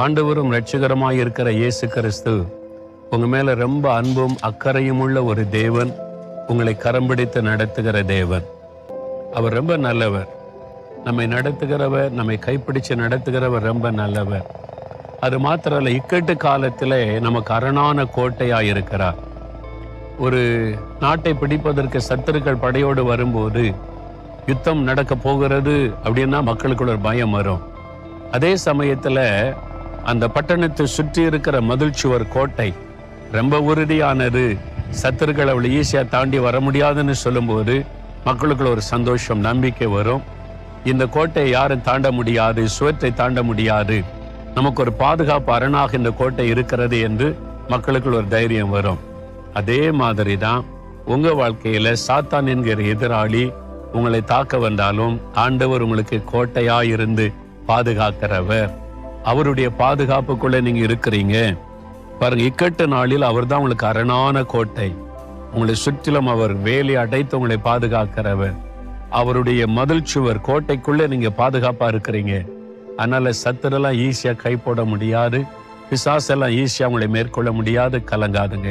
ஆண்டவரும் ரட்சகரமாய் இருக்கிற இயேசு கிறிஸ்து உங்க மேல ரொம்ப அன்பும் அக்கறையும் உள்ள ஒரு தேவன் உங்களை கரம் பிடித்து நடத்துகிற தேவன். அவர் ரொம்ப நல்லவர். நம்மை நடத்துகிறவர் நம்மை கைப்பிடிச்சு நடத்துகிறவர் ரொம்ப நல்லவர். அது மாத்திரமல்ல இக்கட்டு காலத்தில் நமக்கு அரணான கோட்டையாக இருக்கிறார். ஒரு நாட்டை பிடிப்பதற்கு சத்துருக்கள் படையோடு வரும்போது யுத்தம் நடக்க போகிறது அப்படின்னா மக்களுக்குள்ள ஒரு பயம் வரும். அதே சமயத்தில் அந்த பட்டணத்தை சுற்றி இருக்கிற மதில் சுவர் கோட்டை ரொம்ப உறுதியானது. சத்துருக்கள் அவளை ஈஸியாக தாண்டி வர முடியாதுன்னு சொல்லும்போது மக்களுக்குள்ள ஒரு சந்தோஷம் நம்பிக்கை வரும். இந்த கோட்டையை யாரும் தாண்ட முடியாது சுவற்றை தாண்ட முடியாது. நமக்கு ஒரு பாதுகாப்பு அரணாக இந்த கோட்டை இருக்கிறது என்று மக்களுக்குள்ள ஒரு தைரியம் வரும். அதே மாதிரி தான் உங்க வாழ்க்கையில சாத்தான் என்கிற எதிராளி உங்களை தாக்க வந்தாலும் ஆண்டவர் உங்களுக்கு கோட்டையா இருந்து பாதுகாக்கிறவர். அவருடைய பாதுகாப்புக்குள்ள நீங்க இருக்கிறீங்க. பாருங்க இக்கட்டு நாளில் அவர் தான் உங்களுக்கு அரணான கோட்டை. உங்களை சுற்றிலும் அவர் வேலி அடைத்து உங்களை பாதுகாக்கிறவர். அவருடைய மதில் சுவர் கோட்டைக்குள்ளே நீங்க பாதுகாப்பா இருக்கிறீங்க. அதனால சத்துரெல்லாம் ஈஸியா கை போட முடியாது. பிசாசெல்லாம் ஈஸியா உங்களை மேற்கொள்ள முடியாது. கலங்காதுங்க.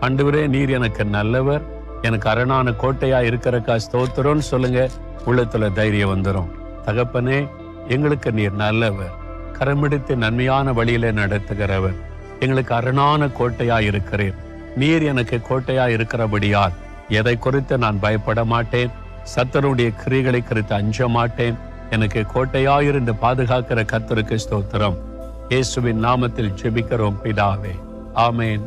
ஆண்டவரே நீர் எனக்கு நல்லவர். எனக்கு அரணான கோட்டையா இருக்கிறக்கா ஸ்தோத்திரம்னு சொல்லுங்க. உள்ளத்துல தைரியம் வந்துடும் தகப்பனே எங்களுக்கு நீர் நல்லவர். கரமெடுத்து நன்மையான வழியில நடத்துகிறவர். எங்களுக்கு அரணான கோட்டையா இருக்கிறேன். நீர் எனக்கு கோட்டையா இருக்கிறபடியால் எதை குறித்து நான் பயப்பட மாட்டேன். சத்தருடைய கிரிகளை குறித்து அஞ்ச மாட்டேன். எனக்கு கோட்டையாயிருந்து பாதுகாக்கிற கத்தருக்கு ஸ்தோத்திரம். இயேசுவின் நாமத்தில் ஜெபிக்கிறோம் பிதாவே. ஆமேன்.